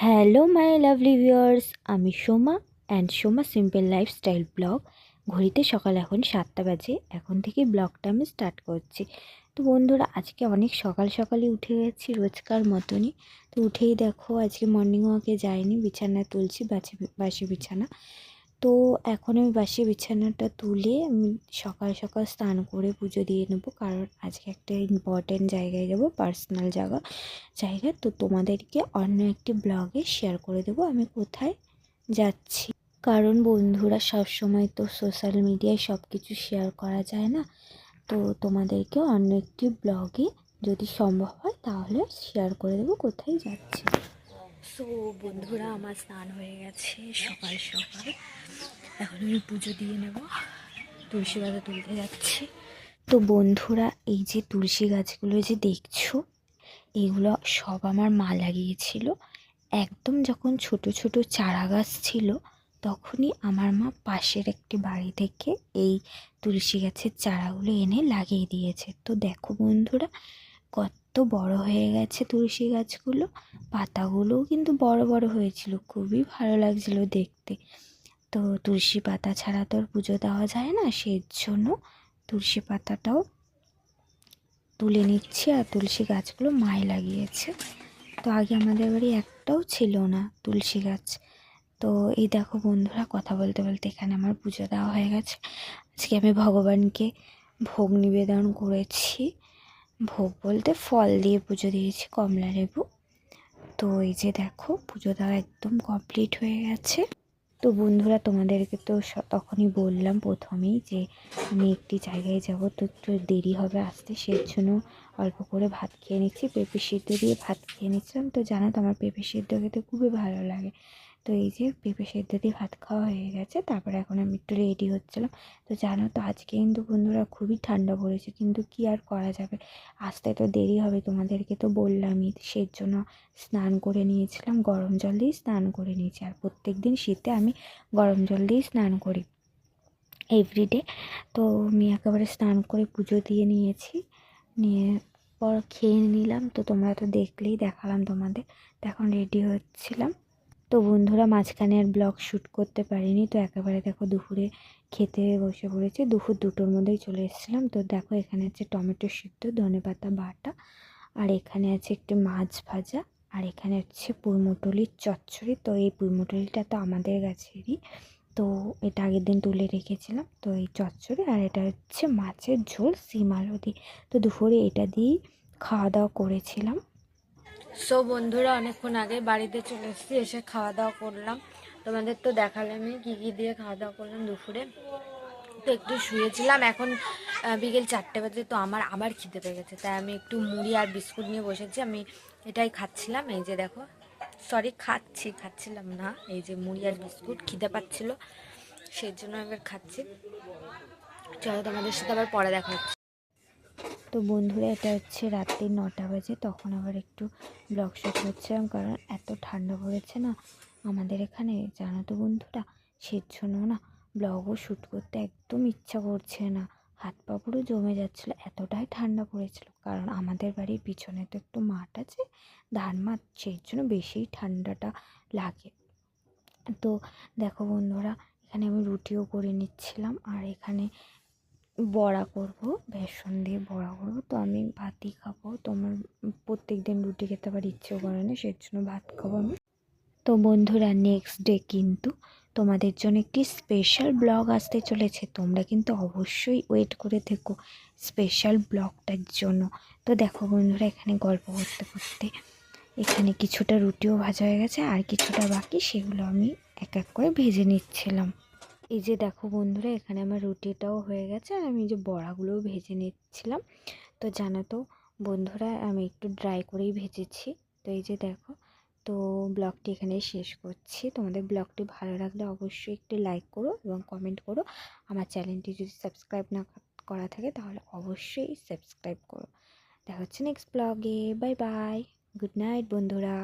Hello my lovely viewers আমি Soma and Soma simple lifestyle blog ঘড়িতে সকাল এখন সাতটা বাজে। এখন থেকে ব্লগটা আমি স্টার্ট করছি। তো বন্ধুরা, আজকে অনেক সকাল সকালে উঠে গেছি রোজকার মতনই। তো উঠেই দেখো, আজকে মর্নিং ওয়াকে যাইনি বিছানা তুলছি, বাসি বাসি বিছানা। তো এখন আমি বাসি বিছানাটা তুলে আমি সকাল সকাল স্নান করে পুজো দিয়ে নেব। কারণ আজকে একটা ইম্পর্ট্যান্ট জায়গায় যাব পার্সোনাল জায়গা জায়গা। তো তোমাদেরকে অন্য একটি ব্লগে শেয়ার করে দেবো আমি কোথায় যাচ্ছি। কারণ বন্ধুরা সব সময় তো সোশ্যাল মিডিয়ায় সব কিছু শেয়ার করা যায় না। তো তোমাদেরকে অন্য একটি ব্লগে যদি সম্ভব হয় তাহলে শেয়ার করে দেবো কোথায় যাচ্ছি। সো বন্ধুরা, আমার স্নান হয়ে গেছে সকাল সকাল। এখন আমি পুজো দিয়ে নেব। তুলসী পাতা তুলতে যাচ্ছি। তো বন্ধুরা, এই যে তুলসী গাছগুলো যে দেখছ, এগুলো সব আমার মা লাগিয়েছিল। একদম যখন ছোট ছোট চারা গাছ ছিল, তখনই আমার মা পাশের একটি বাড়ি থেকে এই তুলসী গাছের চারাগুলো এনে লাগিয়ে দিয়েছে। তো দেখো বন্ধুরা, কত বড় হয়ে গেছে তুলসী গাছগুলো। পাতাগুলোও কিন্তু বড় বড় হয়েছিল, খুবই ভালো লাগছিল দেখতে। তো তুলসী পাতা ছাড়া তো আর পুজো দেওয়া যায় না সেই জন্য তুলসী পাতাটাও তুলে নিচ্ছি আর তুলসী গাছগুলো মায় লাগিয়েছে। তো আগে আমাদের বাড়ি একটাও ছিল না তুলসী গাছ। তো এই দেখো বন্ধুরা, কথা বলতে বলতে এখানে আমার পুজো দেওয়া হয়ে গেছে। আজকে আমি ভগবানকে ভোগ নিবেদন করেছি। ভোগ বলতে ফল দিয়ে পুজো দিয়েছি, কমলা লেবু। তো এই যে দেখো, পুজো দেওয়া একদম কমপ্লিট হয়ে গেছে। তো বন্ধুরা, তোমাদেরকে তো তখনই বললাম প্রথমেই যে আমি একটি জায়গায় যাব, তো একটু দেরি হবে আসতে সেই জন্য অল্প করে ভাত খেয়ে নিচ্ছি। পেঁপে সিদ্ধ দিয়ে ভাত খেয়ে নিচ্ছিলাম। তো জানো তো, আমার পেঁপে সিদ্ধ খেতে খুবই ভালো লাগে। তো এই যে পেঁপে সেদ্ধ দিয়ে ভাত খাওয়া হয়ে গেছে, তারপরে এখন আমি একটু রেডি হচ্ছিলাম। তো জানো তো, আজকে কিন্তু বন্ধুরা খুবই ঠান্ডা পড়েছে, কিন্তু কি আর করা যাবে? আসতে তো দেরি হবে, তোমাদেরকে তো বললামই। সেই জন্য স্নান করে নিয়েছিলাম, গরম জল দিয়ে স্নান করে নিয়েছি। আর প্রত্যেক দিন শীতে আমি গরম জল দিয়ে স্নান করি এভরিডে তো আমি একেবারে স্নান করে পুজো দিয়ে নিয়েছি, নিয়ে পর খেয়ে নিলাম। তো তোমরা তো দেখলেই দেখালাম তোমাদের। তো এখন রেডি হচ্ছিলাম। তো বন্ধুরা মাঝখানে আর ব্লগ শ্যুট করতে পারিনি, তো একেবারে দেখো দুপুরে খেতে বসে পড়েছি। দুপুর দুটোর মধ্যেই চলে এসেছিলাম। তো দেখো এখানে আছে টমেটো সিদ্ধ, ধনে পাতা বাটা, আর এখানে আছে একটু মাছ ভাজা, আর এখানে হচ্ছে পুরমটলির চচ্চড়ি। তো এই পুরমটলিটা তো আমাদের গাছেরই। তো এটা আগের দিন তুলে রেখেছিলাম, তো এই চচ্চড়ি, আর এটা হচ্ছে মাছের ঝোল, সিম দিয়ে। তো দুপুরে এটা দিয়েই খাওয়া দাওয়া করেছিলাম। সো বন্ধুরা, অনেকক্ষণ আগে বাড়িতে চলে এসেছি, এসে খাওয়া দাওয়া করলাম। তোমাদের তো দেখালামই কী কী দিয়ে খাওয়া দাওয়া করলাম দুপুরে। তো একটু শুয়েছিলাম, এখন বিকেল চারটে বাজে, তো আমার আবার খিদে পেয়ে গেছে। তাই আমি একটু মুড়ি আর বিস্কুট নিয়ে বসেছি, আমি এটাই খাচ্ছিলাম। এই যে দেখো সরি খাচ্ছি, খাচ্ছিলাম না। এই যে মুড়ি আর বিস্কুট, খিদে পাচ্ছিল, সেই জন্য এবার খাচ্ছি। চলো তোমাদের সাথে আবার পরে দেখা হচ্ছে। তো বন্ধুরা, এটা হচ্ছে রাত্রি নটা বাজে, তখন আবার একটু ব্লগ শ্যুট করছিলাম কারণ এত ঠান্ডা পড়েছে না আমাদের এখানে, জানো তো বন্ধুরা সেই জন্য না ব্লগও শ্যুট করতে একদম ইচ্ছা করছে না। হাত পা পুরো জমে যাচ্ছিল, এতটাই ঠান্ডা পড়েছিল, কারণ আমাদের বাড়ির পিছনে তো একটু মাঠ আছে, ধান মাঠ, সেই জন্য বেশি ঠান্ডাটা লাগে। তো দেখো বন্ধুরা, এখানে আমি রুটিও করে নিচ্ছিলাম, আর এখানে বড়া করব, বেসন দিয়ে বড়া করব। তো আমি ভাতই খাব। তো আমার প্রত্যেক দিন রুটি খেতে আবার ইচ্ছেও করে না সেই জন্য ভাত খাব আমি। তো বন্ধুরা নেক্সট ডে কিন্তু তোমাদের জন্য একটি স্পেশাল ব্লগ আসতে চলেছে। তোমরা কিন্তু অবশ্যই ওয়েট করে থেকো স্পেশাল ব্লগটার জন্য। তো দেখো বন্ধুরা, এখানে গল্প করতে করতে এখানে কিছুটা রুটিও ভাজা হয়ে গেছে, আর কিছুটা বাকি সেগুলো আমি এক এক করে ভেজে নিচ্ছিলাম। এই যে দেখো বন্ধুরা, এখানে আমার রুটিটাও হয়ে গেছে আর আমি যে বড়াগুলোও ভেজে নিচ্ছিলাম। তো জানো তো বন্ধুরা, আমি একটু ড্রাই করেই ভেজেছি। তো এই যে দেখো, তো ব্লগটি এখানেই শেষ করছি। তোমাদের ব্লগটি ভালো লাগলে অবশ্যই একটি লাইক করো এবং কমেন্ট করো। আমার চ্যানেলটি যদি সাবস্ক্রাইব না করা থাকে তাহলে অবশ্যই সাবস্ক্রাইব করো। দেখা হচ্ছে নেক্সট ব্লগে বাই বাই গুড নাইট বন্ধুরা।